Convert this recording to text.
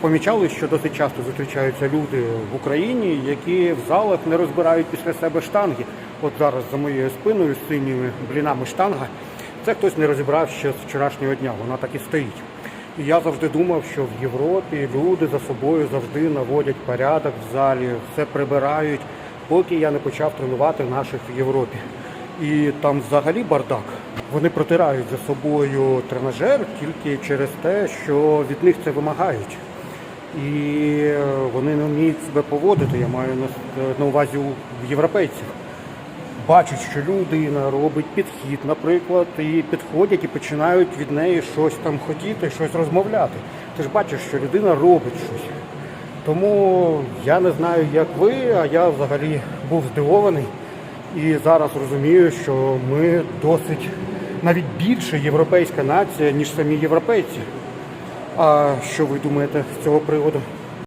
Помічали, що досить часто зустрічаються люди в Україні, які в залах не розбирають після себе штанги. От зараз за моєю спиною з синіми блінами штанга. Це хтось не розібрав ще з вчорашнього дня. Вона так і стоїть. І я завжди думав, що в Європі люди за собою завжди наводять порядок в залі, все прибирають, поки я не почав тренувати наших в Європі. І там взагалі бардак. Вони протирають за собою тренажер тільки через те, що від них це вимагають. І вони не вміють себе поводити, я маю на, увазі в європейців. Бачать, що людина робить підхід, наприклад, і підходять і починають від неї щось там хотіти, щось розмовляти. Ти ж бачиш, що людина робить щось. Тому я не знаю, як ви, а я взагалі був здивований і зараз розумію, що ми досить навіть більше європейська нація, ніж самі європейці. А що ви думаєте з цього приводу?